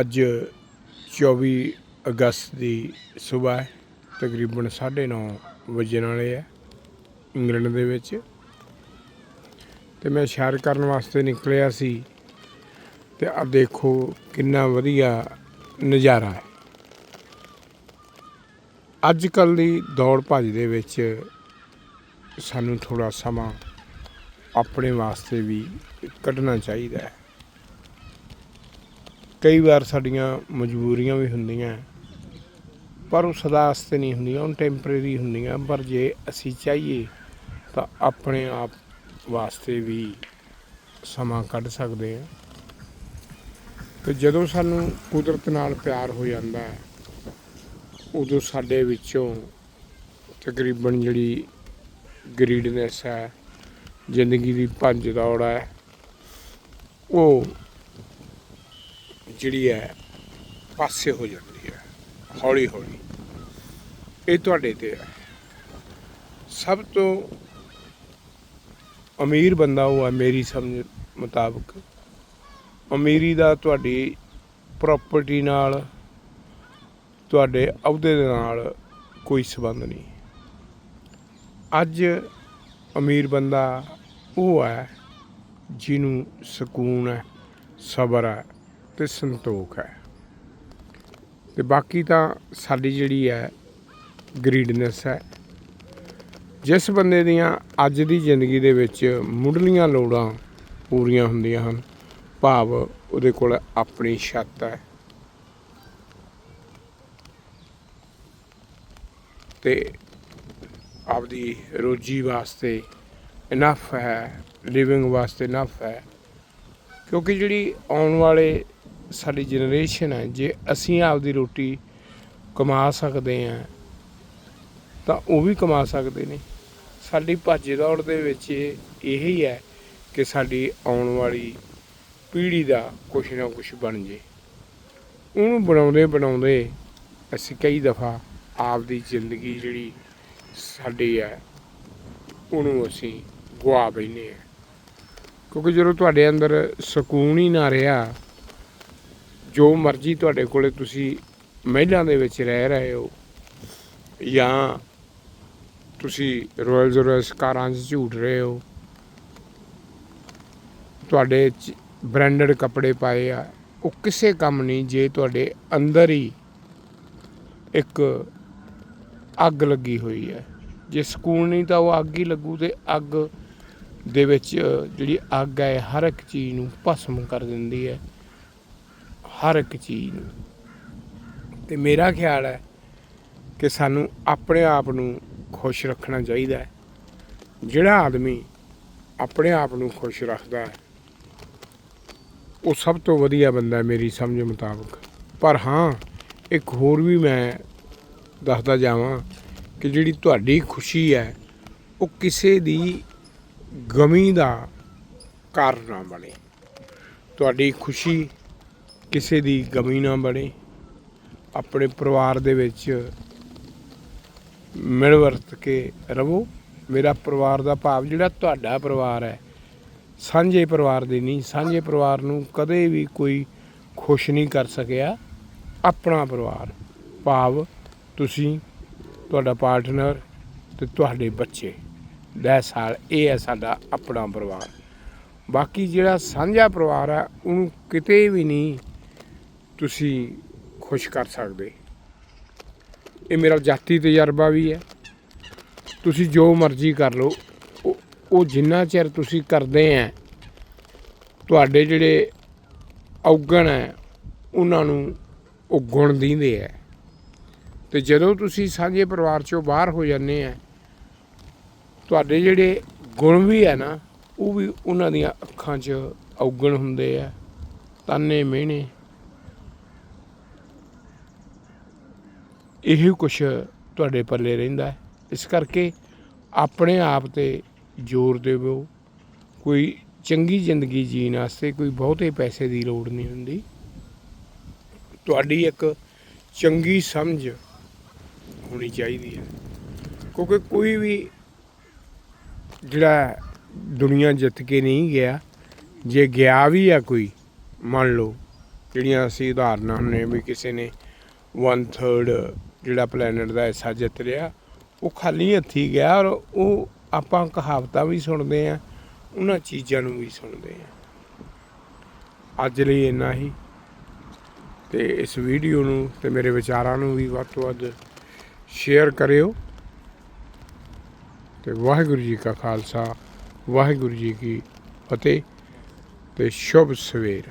ਅੱਜ 24 ਅਗਸਤ ਦੀ ਸਵੇਰ ਤਕਰੀਬਨ 9:30 ਵਜਣ ਵਾਲੇ ਹੈ, ਇੰਗਲੈਂਡ ਦੇ ਵਿੱਚ। ਤੇ ਮੈਂ ਸੈਰ ਕਰਨ ਵਾਸਤੇ ਨਿਕਲਿਆ ਸੀ ਤੇ ਆ ਦੇਖੋ ਕਿੰਨਾ ਵਧੀਆ ਨਜ਼ਾਰਾ ਹੈ। ਅੱਜ ਕੱਲ ਦੀ ਦੌੜ ਭੱਜ ਦੇ ਵਿੱਚ ਸਾਨੂੰ ਥੋੜਾ ਸਮਾਂ ਆਪਣੇ ਵਾਸਤੇ ਵੀ ਕੱਢਣਾ ਚਾਹੀਦਾ ਹੈ। ਕਈ ਵਾਰ ਸਾਡੀਆਂ ਮਜਬੂਰੀਆਂ ਵੀ ਹੁੰਦੀਆਂ ਪਰ ਉਹ ਸਦਾ ਵਾਸਤੇ ਨਹੀਂ ਹੁੰਦੀਆਂ, ਉਹ ਟੈਂਪਰੇਰੀ ਹੁੰਦੀਆਂ, ਪਰ ਜੇ ਅਸੀਂ ਚਾਹੀਏ ਤਾਂ ਆਪਣੇ ਆਪ ਵਾਸਤੇ ਵੀ ਸਮਾਂ ਕੱਢ ਸਕਦੇ ਹਾਂ। ਤੇ ਜਦੋਂ ਸਾਨੂੰ ਕੁਦਰਤ ਨਾਲ ਪਿਆਰ ਹੋ ਜਾਂਦਾ ਹੈ, ਉਦੋਂ ਸਾਡੇ ਵਿੱਚੋਂ ਤਕਰੀਬਨ ਜਿਹੜੀ ਗਰੀਡਨੈਸ ਹੈ, ਜ਼ਿੰਦਗੀ ਦੀ ਭੱਜ ਦੌੜ ਹੈ, ਉਹ ਜਿਹੜੀ ਹੈ, ਪਾਸੇ ਹੋ ਜਾਂਦੀ ਹੈ, ਹੌਲੀ ਹੌਲੀ। ਇਹ ਤੁਹਾਡੇ ਤੇ ਹੈ। ਸਭ ਤੋਂ ਅਮੀਰ ਬੰਦਾ ਉਹ ਹੈ ਮੇਰੀ ਸਮਝ ਮੁਤਾਬਕ। ਅਮੀਰੀ ਦਾ ਤੁਹਾਡੀ ਪ੍ਰਾਪਰਟੀ ਨਾਲ, ਤੁਹਾਡੇ ਅਹੁਦੇ ਦੇ ਨਾਲ ਕੋਈ ਸਬੰਧ ਨਹੀਂ। ਅੱਜ ਅਮੀਰ ਬੰਦਾ ਉਹ ਹੈ, ਜਿਹਨੂੰ ਸਕੂਨ ਹੈ, ਸਬਰ ਹੈ। ਤੇ ਸੰਤੋਖ ਹੈ। ਤੇ ਬਾਕੀ ਤਾਂ ਸਾਡੀ ਜਿਹੜੀ ਹੈ ਗਰੀਡਨੈਸ ਹੈ। ਜਿਸ ਬੰਦੇ ਦੀਆਂ ਅੱਜ ਦੀ ਜ਼ਿੰਦਗੀ ਦੇ ਵਿੱਚ ਮੁੱਢਲੀਆਂ ਲੋੜਾਂ ਪੂਰੀਆਂ ਹੁੰਦੀਆਂ ਹਨ, ਭਾਵ ਉਹਦੇ ਕੋਲ ਆਪਣੀ ਛੱਤ ਹੈ। ਤੇ ਆਪਦੀ ਰੋਜੀ ਵਾਸਤੇ ਇਨਫ ਹੈ ਲਿਵਿੰਗ ਵਾਸਤੇ ਇਨਫ ਹੈ। ਕਿਉਂਕਿ ਜਿਹੜੀ ਆਉਣ ਵਾਲੇ ਸਾਡੀ ਜਨਰੇਸ਼ਨ ਹੈ, ਜੇ ਅਸੀਂ ਆਪਦੀ ਰੋਟੀ ਕਮਾ ਸਕਦੇ ਹਾਂ, ਤਾਂ ਉਹ ਵੀ ਕਮਾ ਸਕਦੇ ਨੇ। ਸਾਡੀ ਭੱਜ ਦੌੜ ਦੇ ਵਿੱਚ ਇਹੀ ਹੈ ਕਿ ਸਾਡੀ ਆਉਣ ਵਾਲੀ ਪੀੜ੍ਹੀ ਦਾ ਕੁਛ ਨਾ ਕੁਛ ਬਣ ਜੇ। ਉਹਨੂੰ ਬਣਾਉਂਦੇ ਬਣਾਉਂਦੇ ਅਸੀਂ ਕਈ ਦਫਾ ਆਪਦੀ ਜ਼ਿੰਦਗੀ ਜਿਹੜੀ ਸਾਡੀ ਹੈ, ਉਹਨੂੰ ਅਸੀਂ ਗਵਾ ਬੈਨੇ ਆ ਕਿਉਂਕਿ ਜਦੋਂ ਤੁਹਾਡੇ ਅੰਦਰ ਸਕੂਨ ਹੀ ਨਾ ਰਿਹਾ ਜੋ ਮਰਜ਼ੀ ਤੁਹਾਡੇ ਕੋਲੇ ਤੁਸੀਂ ਮਹਿਲਾਂ ਦੇ ਵਿੱਚ ਰਹਿ ਰਹੇ ਹੋ ਜਾਂ ਤੁਸੀਂ ਰਾਇਲਸ ਰੋਇਲਸ ਕਾਰਾਂ 'ਚ ਝੂਟ ਰਹੇ ਹੋ, ਤੁਹਾਡੇ ਬ੍ਰਾਂਡਡ ਕੱਪੜੇ ਪਾਏ ਆ, ਉਹ ਕਿਸੇ ਕੰਮ ਨਹੀਂ ਜੇ ਤੁਹਾਡੇ ਅੰਦਰ ਹੀ ਇੱਕ ਅੱਗ ਲੱਗੀ ਹੋਈ ਹੈ। ਜੇ ਸਕੂਨ ਨਹੀਂ ਤਾਂ ਉਹ ਅੱਗ ਹੀ ਲੱਗੂ ਤੇ ਅੱਗ ਦੇ ਵਿੱਚ ਜਿਹੜੀ ਅੱਗ ਹੈ ਹਰ ਇੱਕ ਚੀਜ਼ ਨੂੰ ਭਸਮ ਕਰ ਦਿੰਦੀ ਹੈ। ਹਰ ਇੱਕ ਚੀਜ਼ ਨੂੰ। ਤੇ ਮੇਰਾ ਖਿਆਲ ਹੈ ਕਿ ਸਾਨੂੰ ਆਪਣੇ ਆਪ ਨੂੰ ਖੁਸ਼ ਰੱਖਣਾ ਚਾਹੀਦਾ ਹੈ। ਜਿਹੜਾ ਆਦਮੀ ਆਪਣੇ ਆਪ ਨੂੰ ਖੁਸ਼ ਰੱਖਦਾ ਹੈ, ਉਹ ਸਭ ਤੋਂ ਵਧੀਆ ਬੰਦਾ ਹੈ ਮੇਰੀ ਸਮਝ ਮੁਤਾਬਕ। ਪਰ ਹਾਂ, ਇੱਕ ਹੋਰ ਵੀ ਮੈਂ ਦੱਸਦਾ ਜਾਵਾਂ ਕਿ ਜਿਹੜੀ ਤੁਹਾਡੀ ਖੁਸ਼ੀ ਹੈ, ਉਹ ਕਿਸੇ ਦੀ ਗਮੀ ਦਾ ਕਾਰਨ ਨਾ ਬਣੇ। ਤੁਹਾਡੀ ਖੁਸ਼ੀ ਕਿਸੇ ਦੀ ਗਮੀ ਨਾ ਬਣੇ, ਆਪਣੇ ਪਰਿਵਾਰ ਦੇ ਵਿੱਚ ਮਿਲ ਵਰਤ ਕੇ ਰਵੋ ਮੇਰਾ ਪਰਿਵਾਰ ਦਾ ਭਾਵ ਜਿਹੜਾ ਤੁਹਾਡਾ ਪਰਿਵਾਰ ਹੈ, ਸਾਂਝੇ ਪਰਿਵਾਰ ਦੇ ਨਹੀਂ, ਸਾਂਝੇ ਪਰਿਵਾਰ ਨੂੰ ਕਦੇ ਵੀ ਕੋਈ ਖੁਸ਼ ਨਹੀਂ ਕਰ ਸਕਿਆ। ਆਪਣਾ ਪਰਿਵਾਰ, ਭਾਵ ਤੁਸੀਂ, ਤੁਹਾਡਾ ਪਾਰਟਨਰ ਤੇ ਤੁਹਾਡੇ ਬੱਚੇ। ਦਾ ਸਾਲ, ਇਹ ਹੈ ਸਾਡਾ ਆਪਣਾ ਪਰਿਵਾਰ। ਬਾਕੀ ਜਿਹੜਾ ਸਾਂਝਾ ਪਰਿਵਾਰ ਹੈ, ਉਹਨੂੰ ਕਿਤੇ ਵੀ ਨਹੀਂ ਤੁਸੀਂ ਖੁਸ਼ ਕਰ ਸਕਦੇ। ਇਹ ਮੇਰਾ ਜਾਤੀ ਤਜਰਬਾ ਵੀ ਹੈ। ਤੁਸੀਂ ਜੋ ਮਰਜ਼ੀ ਕਰ ਲਓ। ਉਹ- ਜਿੰਨਾ ਚਿਰ ਤੁਸੀਂ ਕਰਦੇ ਆ ਤੁਹਾਡੇ ਜਿਹੜੇ ਔਗਣ ਹੈ ਉਹਨਾਂ ਨੂੰ ਉਹ ਗੁਣ ਦਿੰਦੇ ਆ ਤੇ ਜਦੋਂ ਤੁਸੀਂ ਸਾਂਝੇ ਪਰਿਵਾਰ ਚੋਂ ਬਾਹਰ ਹੋ ਜਾਂਦੇ ਆ ਤੁਹਾਡੇ ਜਿਹੜੇ ਗੁਣ ਵੀ ਹੈ ਨਾ, ਉਹ ਵੀ ਉਹਨਾਂ ਦੀਆਂ ਅੱਖਾਂ 'ਚ ਔਗਣ ਹੁੰਦੇ ਆ ਤਾਨੇ ਮਿਹਣੇ ਇਹੀ ਕੁਛ ਤੁਹਾਡੇ ਪੱਲੇ ਰਹਿੰਦਾ ਇਸ ਕਰਕੇ ਆਪਣੇ ਆਪ ਤੇ ਜ਼ੋਰ ਦੇਵੋ। ਕੋਈ ਚੰਗੀ ਜ਼ਿੰਦਗੀ ਜੀਣ ਵਾਸਤੇ ਕੋਈ ਬਹੁਤੇ ਪੈਸੇ ਦੀ ਲੋੜ ਨਹੀਂ ਹੁੰਦੀ। ਤੁਹਾਡੀ ਇੱਕ ਚੰਗੀ ਸਮਝ ਹੋਣੀ ਚਾਹੀਦੀ ਹੈ। ਕਿਉਂਕਿ ਕੋਈ ਵੀ ਜਿਹੜਾ ਦੁਨੀਆ ਜਿੱਤ ਕੇ ਨਹੀਂ ਗਿਆ, ਜੇ ਗਿਆ ਵੀ ਆ ਕੋਈ, ਮੰਨ ਲਓ, ਜਿਹੜੀਆਂ ਅਸੀਂ ਉਦਾਹਰਨਾਂ ਨੇ ਵੀ ਕਿਸੇ ਨੇ 1/3 ਜਿਹੜਾ ਪਲੈਨਟ ਦਾ ਹਿੱਸਾ ਜਿੱਤ ਰਿਹਾ, ਉਹ ਖਾਲੀ ਹੱਥੀ ਗਿਆ ਔਰ ਉਹ ਆਪਾਂ ਕਹਾਵਤਾਂ ਵੀ ਸੁਣਦੇ ਆ ਉਹਨਾਂ ਚੀਜ਼ਾਂ ਨੂੰ ਵੀ ਸੁਣਦੇ ਆ ਅੱਜ ਲਈ ਇੰਨਾ ਹੀ। ਤੇ ਇਸ ਵੀਡੀਓ ਨੂੰ ਤੇ ਮੇਰੇ ਵਿਚਾਰਾਂ ਨੂੰ ਵੀ ਵੱਧ ਤੋਂ ਵੱਧ ਸ਼ੇਅਰ ਕਰਿਓ। ਤੇ ਵਾਹਿਗੁਰੂ ਜੀ ਕਾ ਖਾਲਸਾ, ਵਾਹਿਗੁਰੂ ਜੀ ਕੀ ਫਤਿਹ ਤੇ ਸ਼ੁਭ ਸਵੇਰ।